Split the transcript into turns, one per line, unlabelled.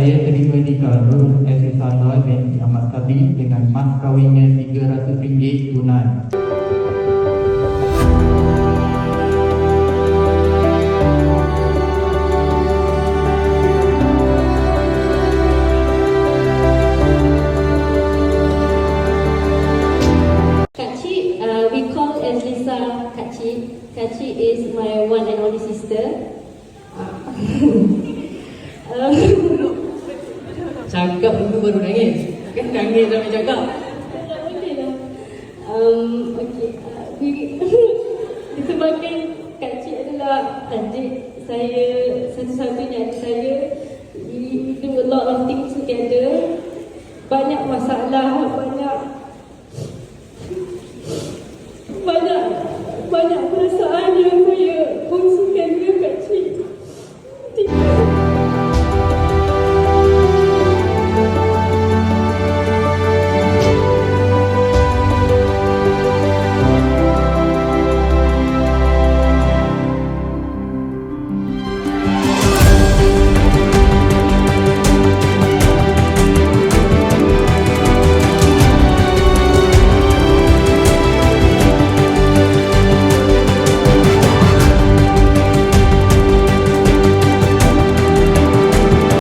saya terima di Kalbur Nabi Salah bin Ahmad Sabi dengan mas kawinnya RM300 tunai.
is my one and only sister. Uh, Cakap dulu baru nangis. Kan nangis sampai cakap. Um, okay. Uh, disebabkan Kak Cik adalah adik saya satu-satunya adik saya. We do a lot of things together Banyak masalah, banyak Banyak, banyak perasaan.